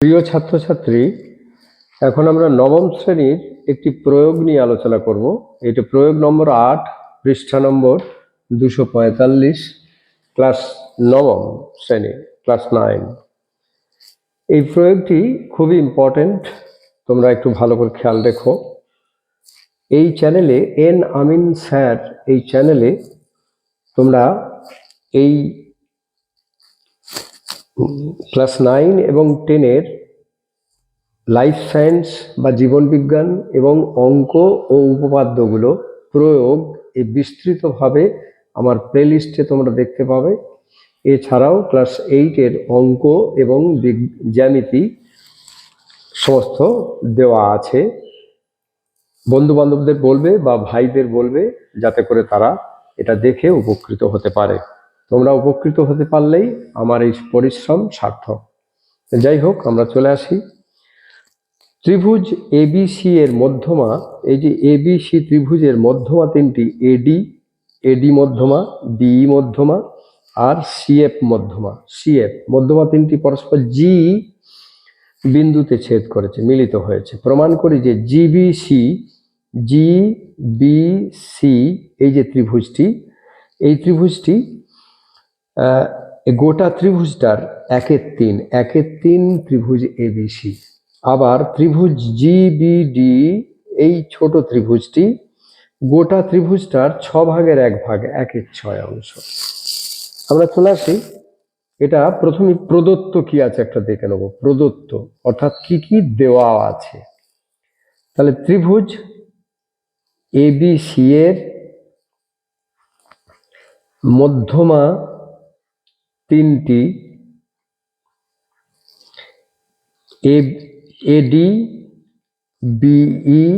প্রিয় ছাত্রছাত্রী, এখন আমরা নবম শ্রেণির একটি প্রয়োগ নিয়ে আলোচনা করব। এটা প্রয়োগ নম্বর আট, পৃষ্ঠা নম্বর দুশো পঁয়তাল্লিশ, ক্লাস নবম শ্রেণি, ক্লাস নাইন। এই প্রয়োগটি খুবই ইম্পর্ট্যান্ট তোমরা একটু ভালো করে খেয়াল রেখো। এই চ্যানেলে এন আমিন স্যার, এই চ্যানেলে তোমরা এই ক্লাস নাইন এবং টেনের লাইফ সায়েন্স বা জীবনবিজ্ঞান এবং অঙ্ক ও উপপাদ্যগুলো প্রয়োগ এই বিস্তৃতভাবে আমার প্লেলিস্টে তোমরা দেখতে পাবে। এছাড়াও ক্লাস এইটের অঙ্ক এবং জ্যামিতি সমস্ত দেওয়া আছে। বন্ধু বান্ধবদের বলবে বা ভাইদের বলবে, যাতে করে তারা এটা দেখে উপকৃত হতে পারে। তোমরা উপকৃত হতে পারলেই আমার এই পরিশ্রম সার্থক। যাই হোক, আমরা চলে আসি। ত্রিভুজ এবিসি এর মধ্যমা, এই যে এবিসি ত্রিভুজের মধ্যমা তিনটি এডি এডি মধ্যমা বিই মধ্যমা, আর সিএফ মধ্যমা। সিএফ মধ্যমা তিনটি পরস্পর জি বিন্দুতে ছেদ করেছে, মিলিত হয়েছে। প্রমাণ করি যে জিবিসি জি বি সি এই যে ত্রিভুজটি, এই ত্রিভুজটি গোটা ত্রিভুজটার একের তিন একের তিন ত্রিভুজ এবিসি আবার ত্রিভুজ জিবিডি এই ছোট ত্রিভুজটি গোটা ত্রিভুজটার ছ ভাগের এক ভাগ, একের ছয় অংশ। আমরা চলে আসি। এটা প্রথমে প্রদত্ত কি আছে একটা দেখে নেব। প্রদত্ত, অর্থাৎ কি কি দেওয়া আছে। তাহলে ত্রিভুজ এবিসি এর মধ্যমা তিনটি। এডি বিই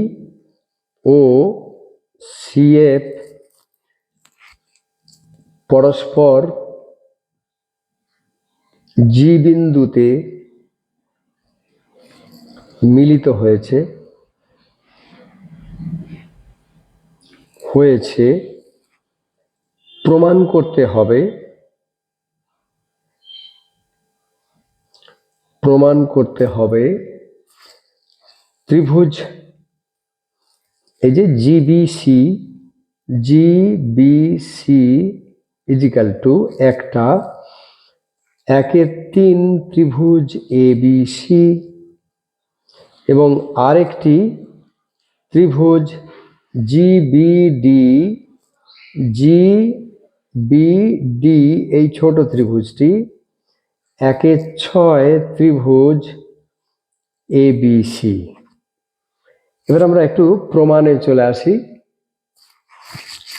ও সিএফ পরস্পর জি বিন্দুতে মিলিত হয়েছে হয়েছে প্রমাণ করতে হবে প্রমাণ করতে হবে। ত্রিভুজ, এই যে জিবিসি জিবিসি ইজিক্যাল টু একটা, একের তিন ত্রিভুজ এবিসি এবং আরেকটি ত্রিভুজ জিবিডি জি বিডি এই ছোট ত্রিভুজটি একের ছয় ত্রিভুজ এবিসি এবার আমরা একটু প্রমাণে চলে আসি।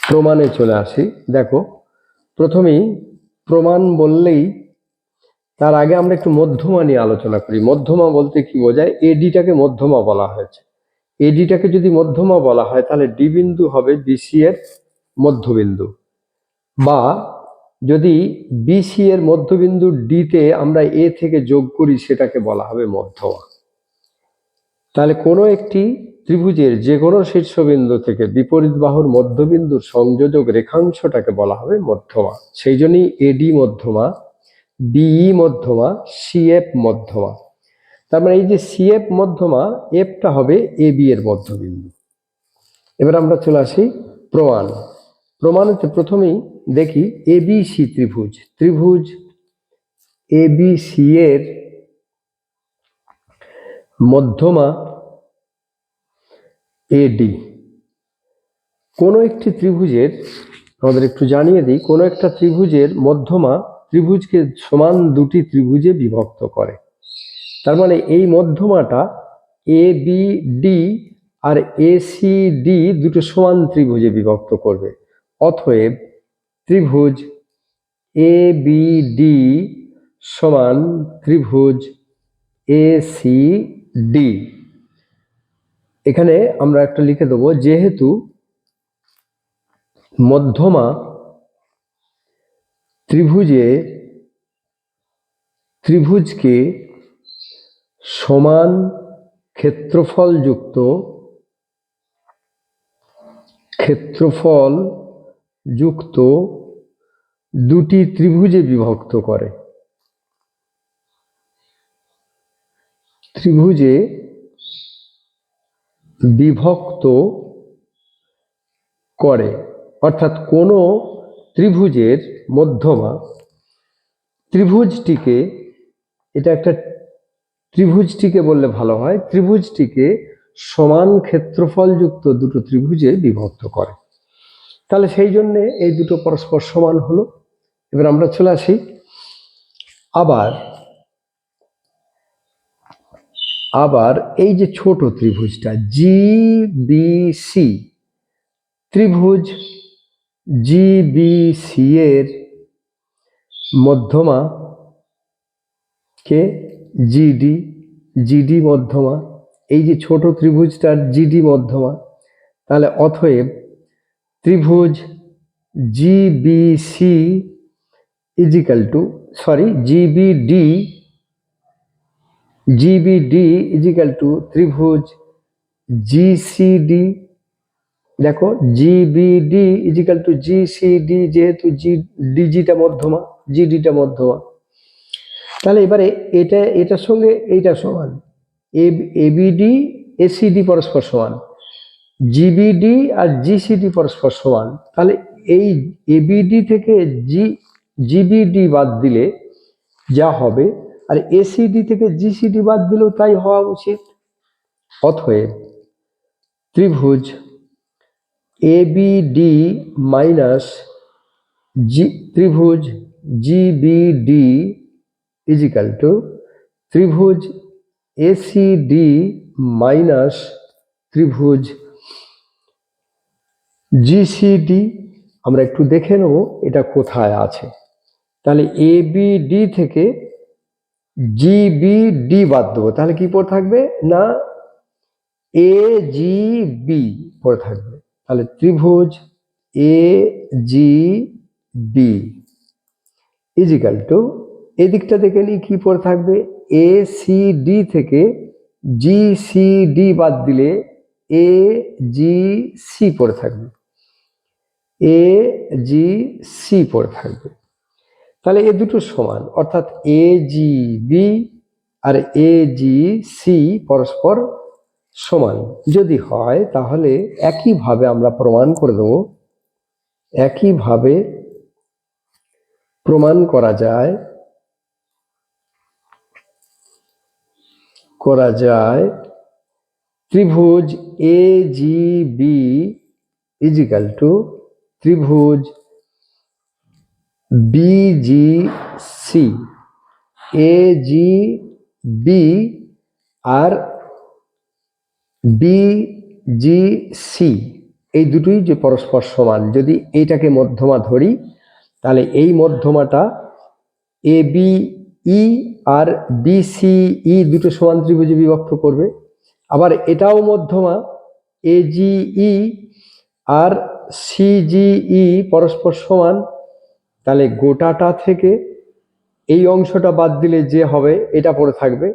প্রমাণে চলে আসি। দেখো, প্রথমেই প্রমাণ বললেই তার আগে আমরা একটু মধ্যমা নিয়ে আলোচনা করি। মধ্যমা বলতে কি বোঝায়? এডিটাকে মধ্যমা বলা হয়েছে। এডিটাকে যদি মধ্যমা বলা হয়, তাহলে ডি বিন্দু হবে বিসি এর মধ্যবিন্দু। বা যদি বিসি এর মধ্যবিন্দু ডিতে আমরা এ থেকে যোগ করি, সেটাকে বলা হবে মধ্যমা তাহলে কোনো একটি ত্রিভুজের যে কোনো শীর্ষবিন্দু থেকে বিপরীত বাহুর মধ্যবিন্দুর সংযোজক রেখাংশটাকে বলা হবে মধ্যমা সেই জন্যই এডি মধ্যমা বিই মধ্যমা সিএফ মধ্যমা। তার মানে এই যে সিএফ মধ্যমা এফটা হবে এ বি এর মধ্যবিন্দু। এবার আমরা চলে আসি প্রমাণ। প্রমাণতে প্রথমেই দেখি এবিসি ত্রিভুজ। ত্রিভুজ এবিসি এর মধ্যমা এডি কোনো একটি ত্রিভুজের, আমাদের একটু জানিয়ে দিই, কোনো একটা ত্রিভুজের মধ্যমা ত্রিভুজকে সমান দুটি ত্রিভুজে বিভক্ত করে। তার মানে এই মধ্যমাটা এ বি ডি আর এ সি ডি দুটো সমান ত্রিভুজে বিভক্ত করবে। অতএব ত্রিভুজ এ বি ডি সমান ত্রিভুজ এ সি ডি এখানে আমরা একটা লিখে দেবো, যেহেতু মধ্যমা ত্রিভুজে ত্রিভুজকে সমান ক্ষেত্রফল যুক্ত ক্ষেত্রফল যুক্ত দুটি ত্রিভুজে বিভক্ত করে। ত্রিভুজে বিভক্ত করে, অর্থাৎ কোনো ত্রিভুজের মধ্যমা, ত্রিভুজটিকে, এটা একটা ত্রিভুজটিকে বললে ভালো হয়, ত্রিভুজটিকে সমান ক্ষেত্রফলযুক্ত দুটো ত্রিভুজে বিভক্ত করে। তাহলে সেই জন্যে এই দুটো পরস্পর সমান হলো। এবার আমরা চলে আসি আবার আবার এই যে ছোট ত্রিভুজটা জি বি সি ত্রিভুজ জি বি সি এর মধ্যমা কে? জিডি জিডি মধ্যমা। এই যে ছোট ত্রিভুজটার জিডি মধ্যমা, তাহলে অতএব ত্রিভুজ GBC equal to sorry GBD GBD equal to ত্রিভুজ জিসিডি দেখো জিবিডি ইজিক্যাল টু জিসিডি যেহেতু জি ডিজিটা মধ্যমা জিডিটা মধ্যমা। তাহলে এবারে এটা, এটার সঙ্গে এইটা সমান। এবিডি এসিডি পরস্পর সমান। জিবিডি আর জিসিডি পরস্পর সমান। তাহলে এই এবিডি থেকে জি জিবিডি বাদ দিলে যা হবে, আর এসিডি থেকে জিসিডি বাদ দিলেও তাই হওয়া উচিত। অতএব ত্রিভুজ এবিডি মাইনাস জি ত্রিভুজ জিবিডি ইজিক্যাল টু ত্রিভুজ এসিডি মাইনাস ত্রিভুজ জিসিডি আমরা একটু দেখে নেব এটা কোথায় আছে। তাহলে এ বি ডি থেকে জি বি জিবিডি বাদ দেবো। তাহলে কি পড়ে থাকবে? না এ জি বি পড়ে থাকবে। তাহলে ত্রিভুজ A G B equal to এদিকটা দেখে নিই কি পড়ে থাকবে। এ সি ডি থেকে জি সি ডি বাদ দিলে এ জি সি পড়ে থাকবে। এ জি সি পড়ে থাকবে। তাহলে এ দুটো সমান, অর্থাৎ এ জি বি আর এ জি সি পরস্পর সমান। যদি হয়, তাহলে একইভাবে আমরা প্রমাণ করে দেব। একইভাবে প্রমাণ করা যায় করা যায় ত্রিভুজ A G B equal to ত্রিভুজ জি বি আর সি এই দুটোই যে পরস্পর সমান, যদি এইটাকে মধ্যমা ধরি, তাহলে এই মধ্যমাটা এ বি ই আর বিসিই দুটো সমান ত্রিভুজে বিভক্ত করবে। আবার এটাও মধ্যমা এজিই আর সিজিই পরস্পর সমান তাহলে গোটাটা থেকে এই অংশটা বাদ দিলে যে হবে, এটা পড়ে থাকবে।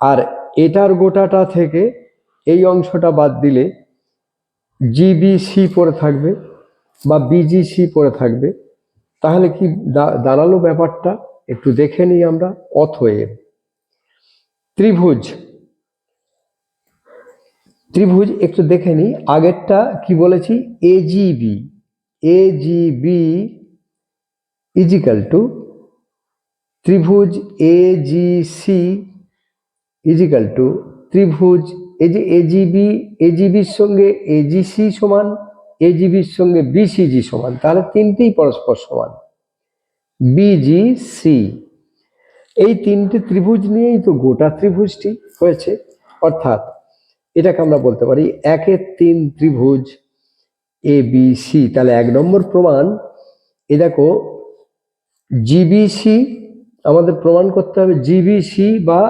আর এটার গোটাটা থেকে এই অংশটা বাদ দিলে জিবিসি পড়ে থাকবে বা বিজিসি পড়ে থাকবে। তাহলে কি দাঁড়াল ব্যাপারটা? একটু দেখে নিই আমরা অথয়েব ত্রিভুজ। ত্রিভুজ একটু দেখে নিই। আগেরটা কি বলেছি? এজিবি এজিবি ইজিক্যাল টু ত্রিভুজ এজিসি ইজিক্যাল টু ত্রিভুজ এই যে এজিবি এজিবির সঙ্গে এজিসি সমান এজিবির সঙ্গে বিসিজি সমান, তাহলে তিনটেই পরস্পর সমান। বিজিসি এই তিনটে ত্রিভুজ নিয়েই তো গোটা ত্রিভুজটি হয়েছে। অর্থাৎ এটাকে আমরা বলতে পারি একের তিন ত্রিভুজ এ বি সি তাহলে এক নম্বর প্রমাণ, এ দেখো জিবিসি আমাদের প্রমাণ করতে হবে জিবিসি বা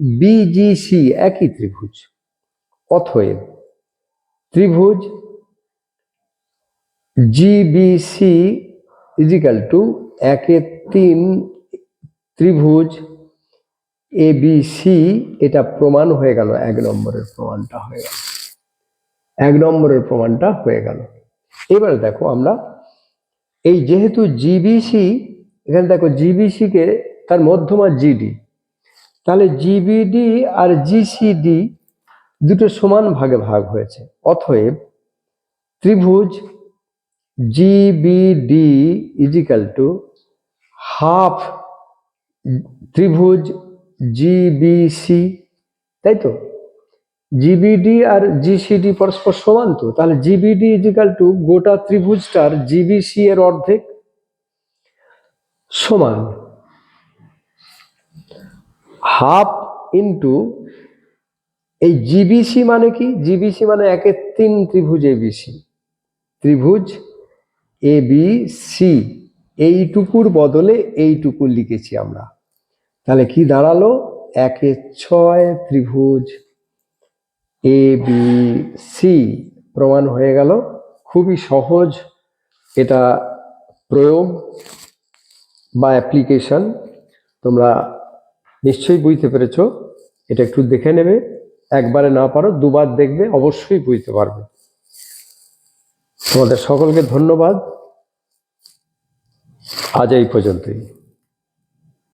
বিজিসি একই ত্রিভুজ, অথয়েব। ত্রিভুজ জিবিসি ইজিক্যাল টু একে তিন ত্রিভুজ এ বি সি এটা প্রমাণ হয়ে গেল, এক নম্বরের প্রমাণটা হয়ে গেল। এক নম্বরের প্রমাণটা হয়ে গেল। এবার দেখো আমরা, এই যেহেতু জিবিসি এখানে দেখো জিবিসি কে তার মধ্যমা জিডি তাহলে জিবিডি আর জিসিডি দুটো সমান ভাগে ভাগ হয়েছে। অতএব ত্রিভুজ GBD is equal to half ত্রিভুজ জিবিসি তাই তো? জিবিডি আর জিসিডি পরস্পর সমান তো? তাহলে জিবিডি ইজিক্যাল টু গোটা ত্রিভুজটার জিবিসি এর অর্ধেক সমান হাফ ইন্টু এই জিবিসি মানে কি? জিবিসি মানে একের তিন ত্রিভুজ এবিসি। ত্রিভুজ এ বি সি এইটুকুর বদলে এইটুকু লিখেছি আমরা। তাহলে কি দাঁড়াল? একে ছয় ত্রিভুজ এ বি সি প্রমাণ হয়ে গেল। খুবই সহজ এটা প্রয়োগ। বা অ্যাপ্লিকেশন তোমরা নিশ্চয়ই বুঝতে পেরেছ। এটা একটু দেখে নেবে। একবারে না পারো, দুবার দেখবে, অবশ্যই বুঝতে পারবে। তোমাদের সকলকে ধন্যবাদ। আজ এই পর্যন্তই।